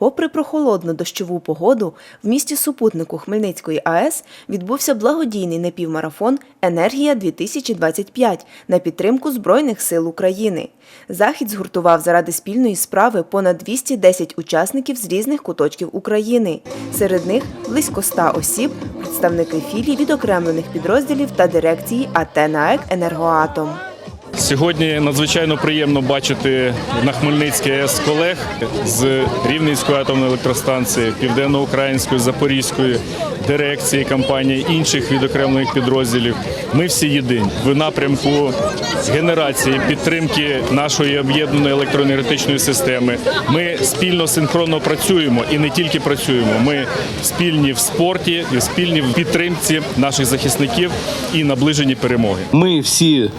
Попри прохолодну дощову погоду, в місті супутнику Хмельницької АЕС відбувся благодійний напівмарафон Енергія 2025 на підтримку Збройних сил України. Захід згуртував заради спільної справи понад 210 учасників з різних куточків України. Серед них близько 100 осіб, представники філій відокремлених підрозділів та дирекції АТ НАЕК Енергоатом. Сьогодні надзвичайно приємно бачити на Хмельницькій АЕС колег з Рівненської атомної електростанції, Південноукраїнської, Запорізької дирекції компанії, інших відокремлених підрозділів. Ми всі єдині в напрямку генерації підтримки нашої об'єднаної електроенергетичної системи. Ми спільно синхронно працюємо і не тільки працюємо. Ми спільні в спорті, і спільні в підтримці наших захисників і наближенні перемоги. Ми всі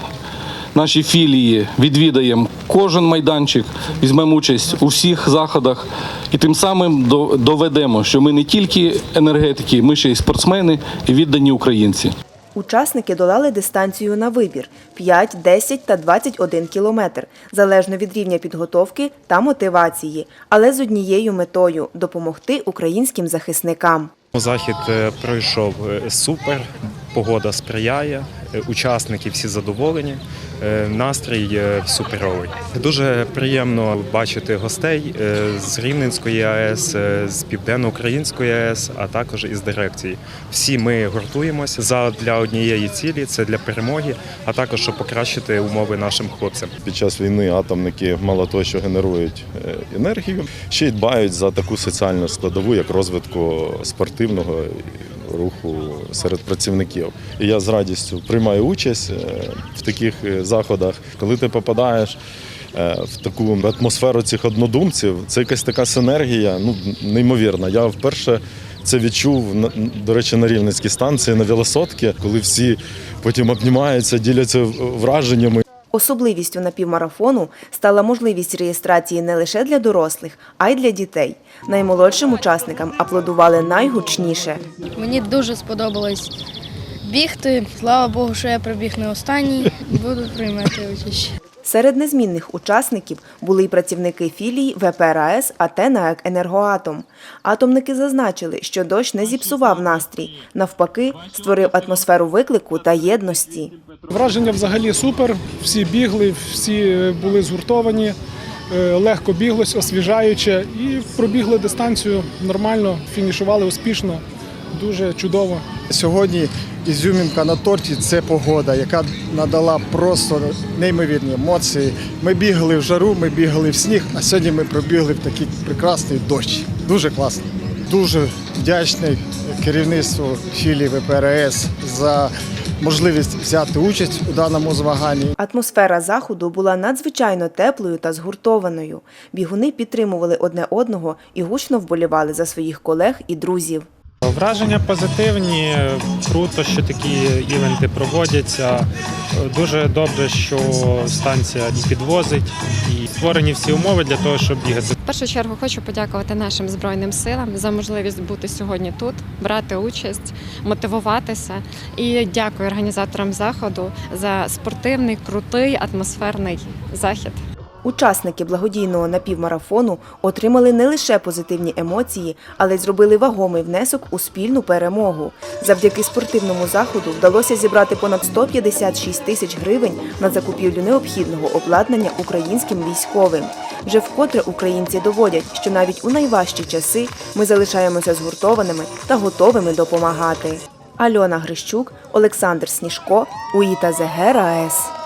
наші філії відвідаємо кожен майданчик, візьмемо участь у всіх заходах і тим самим доведемо, що ми не тільки енергетики, ми ще й спортсмени і віддані українці. Учасники долали дистанцію на вибір 5, 10 та 21 кілометр, залежно від рівня підготовки та мотивації, але з однією метою допомогти українським захисникам. Захід е, пройшов е, супер, погода сприяє, е, учасники всі задоволені, е, настрій е, суперовий. Дуже приємно бачити гостей з Рівненської АЕС, з Південно-Української АЕС, а також із дирекції. Всі ми гуртуємося для однієї цілі це для перемоги, а також щоб покращити умови нашим хлопцям. Під час війни атомники мало того, що генерують енергію, ще й дбають за таку соціальну складову, як розвитку спортивного руху серед працівників. І я з радістю приймаю участь е, в таких е, заходах. Коли ти попадаєш е, в таку атмосферу цих однодумців, це якась така синергія, ну неймовірна. Я вперше. Це відчув до речі на рівненській станції на велосотки, коли всі потім обнімаються, діляться враженнями. Особливістю напівмарафону стала можливість реєстрації не лише для дорослих, а й для дітей. Наймолодшим учасникам аплодували найгучніше. Мені дуже сподобалось бігти. Слава Богу, що я прибіг не останній. Буду приймати участь. Серед незмінних учасників були й працівники філій ВПРАЕС АТ НАЕК Енергоатом. Атомники зазначили, що дощ не зіпсував настрій, навпаки, створив атмосферу виклику та єдності. Враження взагалі супер. Всі бігли, всі е, були згуртовані, е, легко біглось, освіжаюче і пробігли дистанцію нормально, фінішували успішно. Дуже чудово. Сьогодні ізюмінка на торті це погода, яка надала просто неймовірні емоції. Ми бігали в жару, ми бігали в сніг, а сьогодні ми пробігли в такий прекрасний дощ. Дуже класно. Дуже вдячний керівництву філії ВПРС за можливість взяти участь у даному змаганні. Атмосфера заходу була надзвичайно теплою та згуртованою. Бігуни підтримували одне одного і гучно вболівали за своїх колег і друзів. Враження позитивні. Круто, що такі івенти проводяться. Дуже добре, що станція підвозить і створені всі умови для того, щоб бігати. В першу чергу хочу подякувати нашим збройним силам за можливість бути сьогодні тут, брати участь, мотивуватися. І дякую організаторам заходу за спортивний, крутий, атмосферний захід. Учасники благодійного напівмарафону отримали не лише позитивні емоції, але й зробили вагомий внесок у спільну перемогу. Завдяки спортивному заходу вдалося зібрати понад 156 тисяч гривень на закупівлю необхідного обладнання українським військовим. Вже вкотре українці доводять, що навіть у найважчі часи ми залишаємося згуртованими та готовими допомагати. Альона Грищук, Олександр Сніжко, УІТА ЗГ.